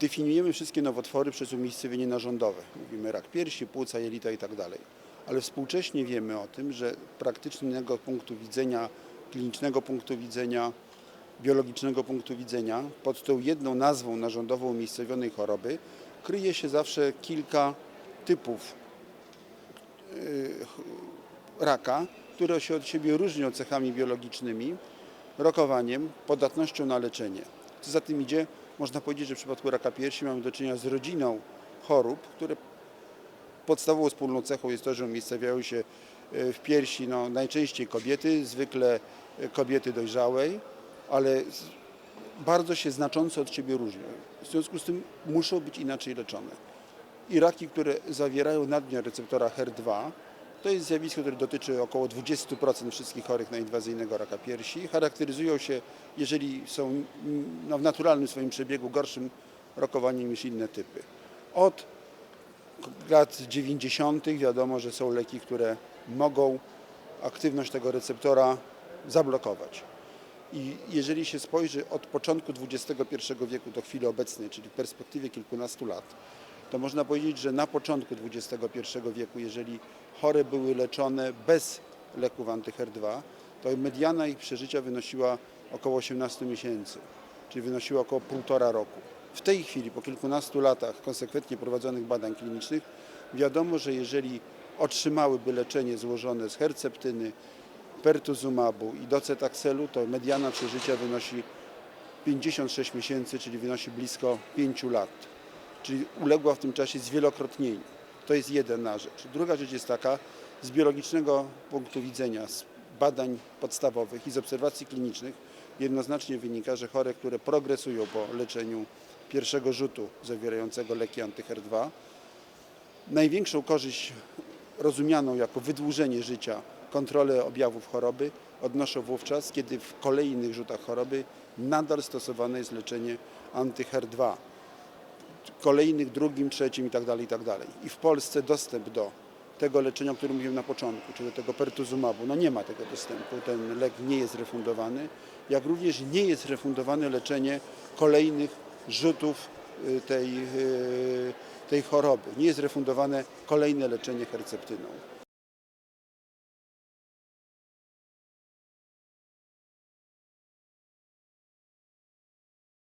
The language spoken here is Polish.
Definiujemy wszystkie nowotwory przez umiejscowienie narządowe. Mówimy rak piersi, płuca, jelita i tak. Ale współcześnie wiemy o tym, że praktycznego punktu widzenia, klinicznego punktu widzenia, biologicznego punktu widzenia, pod tą jedną nazwą narządową umiejscowionej choroby kryje się zawsze kilka typów y, raka, które się od siebie różnią cechami biologicznymi, rokowaniem, podatnością na leczenie. Co za tym idzie, można powiedzieć, że w przypadku raka piersi mamy do czynienia z rodziną chorób, które podstawową wspólną cechą jest to, że umiejscowiają się e, w piersi no, najczęściej kobiety, zwykle e, kobiety dojrzałej, ale bardzo się znacząco od siebie różnią. W związku z tym muszą być inaczej leczone. I raki, które zawierają nadmiar receptora HER2, to jest zjawisko, które dotyczy około 20% wszystkich chorych na inwazyjnego raka piersi. Charakteryzują się, jeżeli są no, w naturalnym swoim przebiegu, gorszym rokowaniem niż inne typy. Od lat 90. wiadomo, że są leki, które mogą aktywność tego receptora zablokować. I jeżeli się spojrzy od początku XXI wieku do chwili obecnej, czyli w perspektywie kilkunastu lat, to można powiedzieć, że na początku XXI wieku, jeżeli chore były leczone bez leków anty-HER2, to mediana ich przeżycia wynosiła około 18 miesięcy, czyli wynosiła około półtora roku. W tej chwili, po kilkunastu latach konsekwentnie prowadzonych badań klinicznych, wiadomo, że jeżeli otrzymałyby leczenie złożone z herceptyny, pertuzumabu i docetaxelu, to mediana przeżycia wynosi 56 miesięcy, czyli wynosi blisko 5 lat. Czyli uległa w tym czasie zwielokrotnieniu. To jest jedna rzecz. Druga rzecz jest taka, z biologicznego punktu widzenia, z badań podstawowych i z obserwacji klinicznych jednoznacznie wynika, że chore, które progresują po leczeniu pierwszego rzutu zawierającego leki anty-HER2, największą korzyść rozumianą jako wydłużenie życia, kontrolę objawów choroby odnoszą wówczas, kiedy w kolejnych rzutach choroby nadal stosowane jest leczenie anty-HER2 kolejnych, drugim, trzecim i tak dalej, i tak. I w Polsce dostęp do tego leczenia, o którym mówiłem na początku, czyli do tego pertuzumabu, no nie ma tego dostępu, ten lek nie jest refundowany, jak również nie jest refundowane leczenie kolejnych rzutów y, tej, y, tej choroby. Nie jest refundowane kolejne leczenie herceptyną.